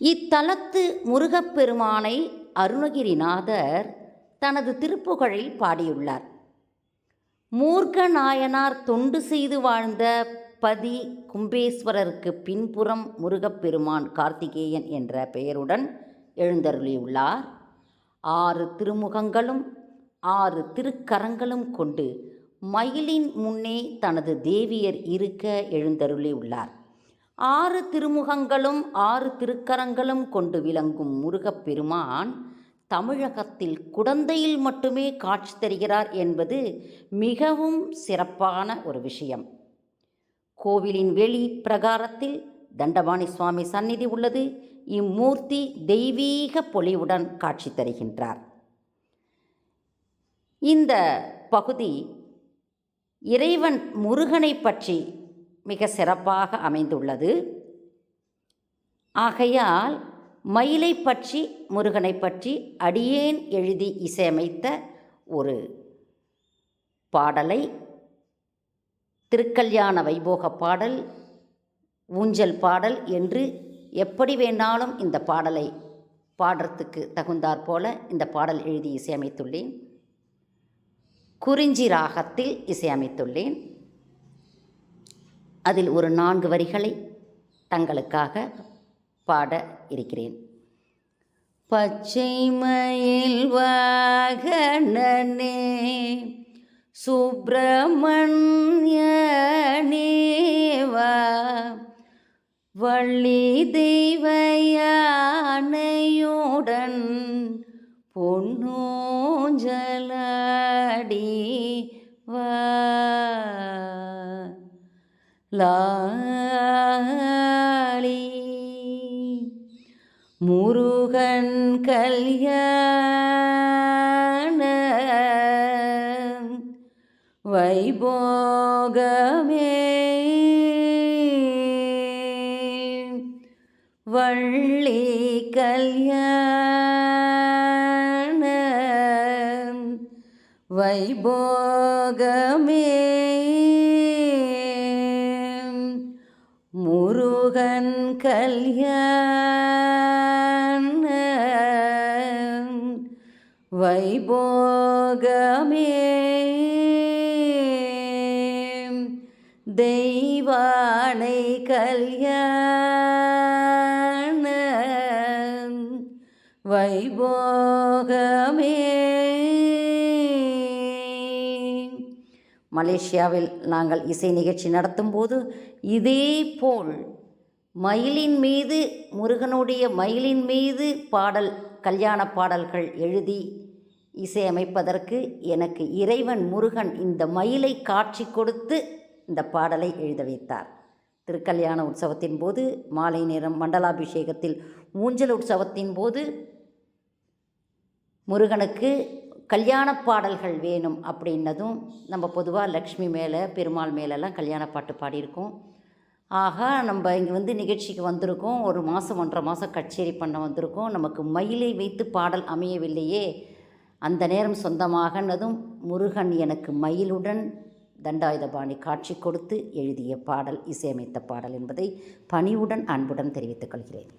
இத்தலத்து முருகப்பெருமானை அருணகிரிநாதர் தனது திருப்புகழில் பாடியுள்ளார். மூர்க்க நாயனார் தொண்டு செய்து வாழ்ந்த பதி கும்பேஸ்வரருக்கு பின்புறம் முருகப்பெருமான் கார்த்திகேயன் என்ற பெயருடன் எழுந்தருளியுள்ளார். ஆறு திருமுகங்களும் ஆறு திருக்கரங்களும் கொண்டு மயிலின் முன்னே தனது தேவியர் இருக்க எழுந்தருளியுள்ளார். ஆறு திருமுகங்களும் ஆறு திருக்கரங்களும் கொண்டு விளங்கும் முருகப்பெருமான் தமிழகத்தில் குடந்தையில் மட்டுமே காட்சி தருகிறார் என்பது மிகவும் சிறப்பான ஒரு விஷயம். கோவிலின் வெளி பிரகாரத்தில் தண்டபாணி சுவாமி சந்நிதி உள்ளது. இம்மூர்த்தி தெய்வீக பொலிவுடன் காட்சி தருகின்றார். இந்த பகுதி இறைவன் முருகனை பற்றி மிக சிறப்பாக அமைந்துள்ளது. ஆகையால் மயிலை பற்றி முருகனை பற்றி அடியேன் எழுதி இசையமைத்த ஒரு பாடலை திருக்கல்யாண வைபோக பாடல் ஊஞ்சல் பாடல் என்று எப்படி வேணாலும் இந்த பாடலை பாடுறதுக்கு தகுந்தாற் போல இந்த பாடல் எழுதி இசையமைத்துள்ளேன். குறிஞ்சி ராகத்தில் இசையமைத்துள்ளேன். அதில் ஒரு நான்கு வரிகளை தங்களுக்காக பாட இருக்கிறேன். பச்சை மயில் வாகனனே சுப்பிரமணியனேவா வள்ளி தெய்வயானையுடன் பொன்னூஞ்சலாடி வா. லாளி முருகன் கல்யாண வைபோகமே. வள்ளி கல்யாண வைபோகமே. கல்யாண வைபோகமே. தெய்வானை கல்யாண வைபோகமே. மலேசியாவில் நாங்கள் இசை நிகழ்ச்சி நடத்தும்போது இதே போல் மயிலின் மீது முருகனுடைய மயிலின் மீது பாடல் கல்யாண பாடல்கள் எழுதி இசையமைப்பதற்கு எனக்கு இறைவன் முருகன் இந்த மயிலை காட்சி கொடுத்து இந்த பாடலை எழுத வைத்தார். திருக்கல்யாண உற்சவத்தின் போது மாலை நேரம் மண்டலாபிஷேகத்தில் ஊஞ்சல் உற்சவத்தின் போது முருகனுக்கு கல்யாண பாடல்கள் வேணும் அப்படின்னதும் நம்ம பொதுவாக லக்ஷ்மி மேலே பெருமாள் மேலெல்லாம் கல்யாண பாட்டு பாடியிருக்கோம். ஆகா நம்ம இங்கே வந்து நிகழ்ச்சிக்கு வந்திருக்கோம். ஒரு மாதம் ஒன்றரை மாதம் கச்சேரி பண்ண வந்திருக்கோம். நமக்கு மயிலை வைத்து பாடல் அமையவில்லையே. அந்த நேரம் சொந்தமாகனதும் முருகன் எனக்கு மயிலுடன் தண்டாயுதபாணி காட்சி கொடுத்து எழுதிய பாடல் இசையமைத்த பாடல் என்பதை பணிவுடன் அன்புடன் தெரிவித்துக் கொள்கிறேன்.